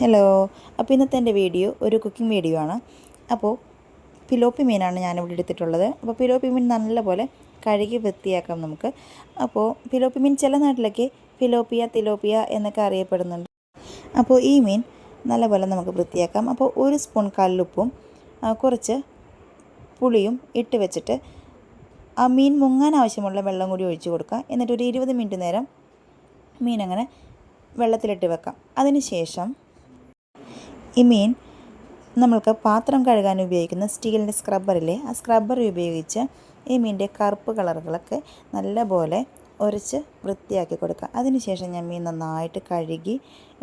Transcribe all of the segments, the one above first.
Hello അപ്പോൾ ഇന്നത്തെ എന്റെ വീഡിയോ ഒരു കുക്കിംഗ് വീഡിയോ ആണ്. അപ്പോൾ പിലോപ്പി മീനാണ് ഞാനിവിടെ എടുത്തിട്ടുള്ളത്. അപ്പോൾ പിലോപ്പി മീൻ നല്ലപോലെ കഴുകി വൃത്തിയാക്കാം നമുക്ക്. അപ്പോൾ പിലോപ്പി മീൻ ചില നാട്ടിലൊക്കെ പിലോപ്പിയ തിലോപ്പിയ എന്നൊക്കെ അറിയപ്പെടുന്നുണ്ട്. അപ്പോൾ ഈ മീൻ നല്ലപോലെ നമുക്ക് വൃത്തിയാക്കാം. അപ്പോൾ ഒരു സ്പൂൺ കല്ലുപ്പും കുറച്ച് പുളിയും ഇട്ട് വെച്ചിട്ട് ആ മീൻ മുങ്ങാൻ ആവശ്യമുള്ള വെള്ളം കൂടി ഒഴിച്ച് കൊടുക്കുക എന്നിട്ട് ഒരു ഇരുപത് മിനിറ്റ് നേരം മീൻ അങ്ങനെ വെള്ളത്തിലിട്ട് വെക്കാം. അതിന് ശേഷം ഈ മീൻ നമ്മൾക്ക് പാത്രം കഴുകാൻ ഉപയോഗിക്കുന്ന സ്റ്റീലിന്റെ സ്ക്രബ്ബറിലെ ആ സ്ക്രബ്ബർ ഉപയോഗിച്ച് ഈ മീനിന്റെ കറുപ്പ് കളറുകളൊക്കെ നല്ലപോലെ ഉരച്ച് വൃത്തിയാക്കി കൊടുക്കുക. അതിനുശേഷം ഞാൻ മീൻ നന്നായിട്ട് കഴുകി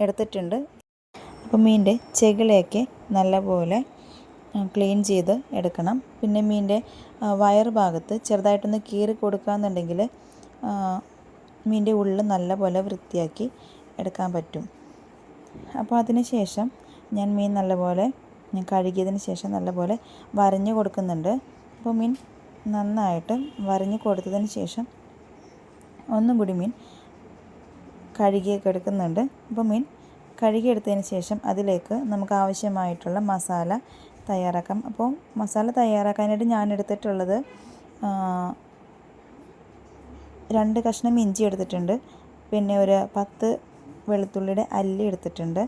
എടുത്തിട്ടുണ്ട്. അപ്പോൾ മീനിന്റെ ചെകിളയൊക്കെ നല്ലപോലെ ക്ലീൻ ചെയ്ത് എടുക്കണം. പിന്നെ മീനിന്റെ വയർ ഭാഗത്ത് ചെറുതായിട്ടൊന്ന് കീറി കൊടുക്കുകയെന്നുണ്ടെങ്കിൽ മീനിന്റെ ഉള്ളിൽ നല്ലപോലെ വൃത്തിയാക്കി എടുക്കാൻ പറ്റും. അപ്പോൾ അതിന് ശേഷം ഞാൻ മീൻ നല്ലപോലെ കഴുകിയതിന് ശേഷം നല്ലപോലെ വരഞ്ഞു കൊടുക്കുന്നുണ്ട്. അപ്പോൾ മീൻ നന്നായിട്ട് വരഞ്ഞു കൊടുത്തതിന് ശേഷം ഒന്നും കൂടി മീൻ കഴുകിയൊക്കെ എടുക്കുന്നുണ്ട്. അപ്പോൾ മീൻ കഴുകിയെടുത്തതിന് ശേഷം അതിലേക്ക് നമുക്ക് ആവശ്യമായിട്ടുള്ള മസാല തയ്യാറാക്കാം. അപ്പോൾ മസാല തയ്യാറാക്കാനായിട്ട് ഞാൻ എടുത്തിട്ടുള്ളത് രണ്ട് കഷ്ണം ഇഞ്ചി എടുത്തിട്ടുണ്ട്. പിന്നെ ഒരു പത്ത് വെളുത്തുള്ളിയുടെ അല്ലി എടുത്തിട്ടുണ്ട്.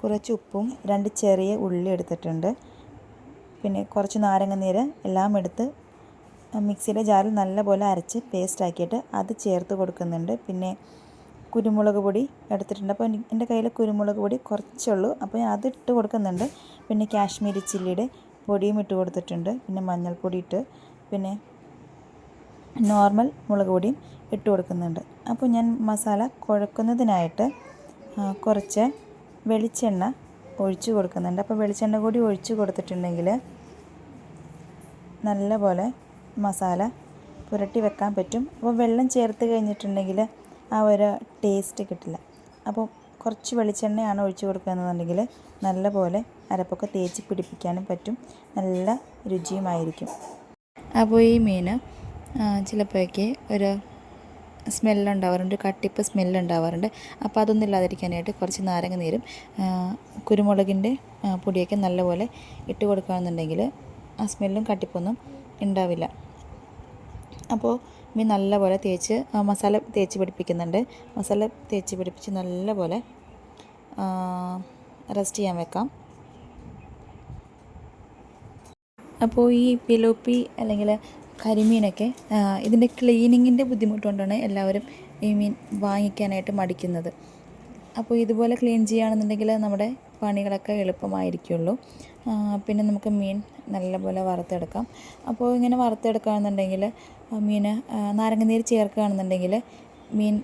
കുറച്ച് ഉപ്പും രണ്ട് ചെറിയ ഉള്ളി എടുത്തിട്ടുണ്ട്. പിന്നെ കുറച്ച് നാരങ്ങ നീര് എല്ലാം എടുത്ത് മിക്സിയുടെ ജാറിൽ നല്ലപോലെ അരച്ച് പേസ്റ്റ് ആക്കിയിട്ട് അത് ചേർത്ത് കൊടുക്കുന്നുണ്ട്. പിന്നെ കുരുമുളക് പൊടി എടുത്തിട്ടുണ്ട്. അപ്പോൾ എന്റെ കയ്യിൽ കുരുമുളക് പൊടി കുറച്ചുള്ളൂ അപ്പോൾ അത് ഇട്ട് കൊടുക്കുന്നുണ്ട്. പിന്നെ കാശ്മീരി ചില്ലിയുടെ പൊടിയും ഇട്ട് കൊടുത്തിട്ടുണ്ട്. പിന്നെ മഞ്ഞൾപ്പൊടി ഇട്ട് പിന്നെ നോർമൽ മുളക് പൊടിയും ഇട്ട് കൊടുക്കുന്നുണ്ട്. അപ്പോൾ ഞാൻ മസാല കുഴക്കുന്നതിനായിട്ട് കുറച്ച് വെളിച്ചെണ്ണ ഒഴിച്ചു കൊടുക്കുന്നുണ്ട്. അപ്പോൾ വെളിച്ചെണ്ണ കൂടി ഒഴിച്ചു കൊടുത്തിട്ടുണ്ടെങ്കിൽ നല്ലപോലെ മസാല പുരട്ടി വെക്കാൻ പറ്റും. അപ്പോൾ വെള്ളം ചേർത്ത് കഴിഞ്ഞിട്ടുണ്ടെങ്കിൽ ആ ഒരു ടേസ്റ്റ് കിട്ടില്ല. അപ്പോൾ കുറച്ച് വെളിച്ചെണ്ണയാണ് ഒഴിച്ചു കൊടുക്കുകയെന്നുണ്ടെങ്കിൽ നല്ലപോലെ അരപ്പൊക്കെ തേച്ച് പിടിപ്പിക്കാനും പറ്റും. നല്ല രുചിയുമായിരിക്കും. അപ്പോൾ ഈ മീൻ ചിലപ്പോഴൊക്കെ ഒരു സ്മെല്ലുണ്ടാവാറുണ്ട് കട്ടിപ്പ് സ്മെല്ലുണ്ടാവാറുണ്ട്. അപ്പോൾ അതൊന്നും ഇല്ലാതിരിക്കാനായിട്ട് കുറച്ച് നാരങ്ങ നീരും കുരുമുളകിന്റെ പൊടിയൊക്കെ നല്ലപോലെ ഇട്ട് കൊടുക്കുകയാണെന്നുണ്ടെങ്കിൽ ആ സ്മെല്ലും കട്ടിപ്പൊന്നും ഉണ്ടാവില്ല. അപ്പോൾ മീൻ നല്ലപോലെ തേച്ച് മസാല തേച്ച് പിടിപ്പിക്കുന്നുണ്ട്. മസാല തേച്ച് പിടിപ്പിച്ച് നല്ലപോലെ റെസ്റ്റ് ചെയ്യാൻ വെക്കാം. അപ്പോൾ ഈ പിലോപ്പി അല്ലെങ്കിൽ കരിമീനൊക്കെ ഇതിന്റെ ക്ലീനിങ്ങിന്റെ ബുദ്ധിമുട്ടുകൊണ്ടാണ് എല്ലാവരും ഈ മീൻ വാങ്ങിക്കാനായിട്ട് മടിക്കുന്നത്. അപ്പോൾ ഇതുപോലെ ക്ലീൻ ചെയ്യുകയാണെന്നുണ്ടെങ്കിൽ നമ്മുടെ പണികളൊക്കെ എളുപ്പമായിരിക്കുള്ളൂ. പിന്നെ നമുക്ക് മീൻ നല്ലപോലെ വറുത്തെടുക്കാം. അപ്പോൾ ഇങ്ങനെ വറുത്തെടുക്കുകയാണെന്നുണ്ടെങ്കിൽ മീൻ നാരങ്ങ നീര് ചേർക്കുകയാണെന്നുണ്ടെങ്കിൽ മീൻ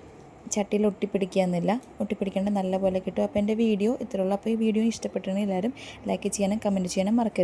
ചട്ടിയിൽ ഒട്ടിപ്പിടിക്കുകയെന്നില്ല. ഒട്ടിപ്പിടിക്കേണ്ട നല്ലപോലെ കിട്ടും. അപ്പോൾ എന്റെ വീഡിയോ ഇത്രയുള്ളൂ അപ്പോൾ ഈ വീഡിയോ ഇഷ്ടപ്പെട്ടിട്ടുണ്ടെങ്കിൽ എല്ലാവരും ലൈക്ക് ചെയ്യാനും കമന്റ് ചെയ്യാനും മറക്കരുത്.